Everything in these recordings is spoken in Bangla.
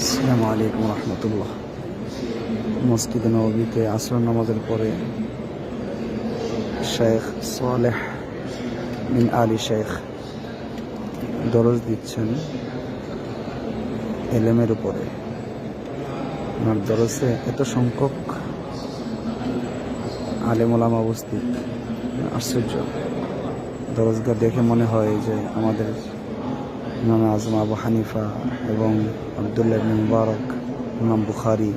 আসসালামু আলাইকুম রহমতুল্লাহ। মসজিদে নবীতে আসর নামাজের পরে শেখ সালেহ বিন আলী শেখ দরজ দিচ্ছেন এলেমের উপরে। ওনার দরজে এত সংখ্যক আলেমোলামা অবস্থিত আশ্চর্য। দরজগা দেখে মনে হয় যে আমাদের ইমাম আজম আবু হানিফা এবং আবদুল্লাহ ইবনে মুবারক ইমাম বুখারি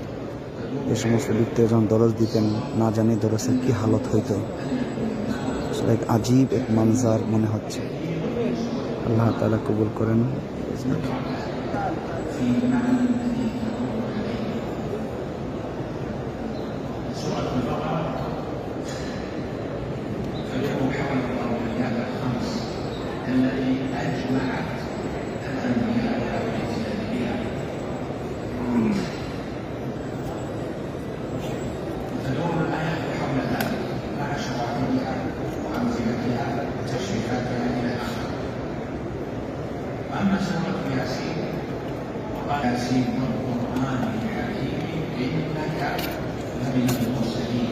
এই সমস্ত ব্যক্তি যখন দরজ দিতেন না জানি দরজের কি হালত হইতো আসলে এক আজীব এক মানজার মনে হচ্ছে আল্লাহ তালা কবুল করেন أما سورة anasema kiasili kiasili kwa Qur'ani ya hili innaka labil mursalin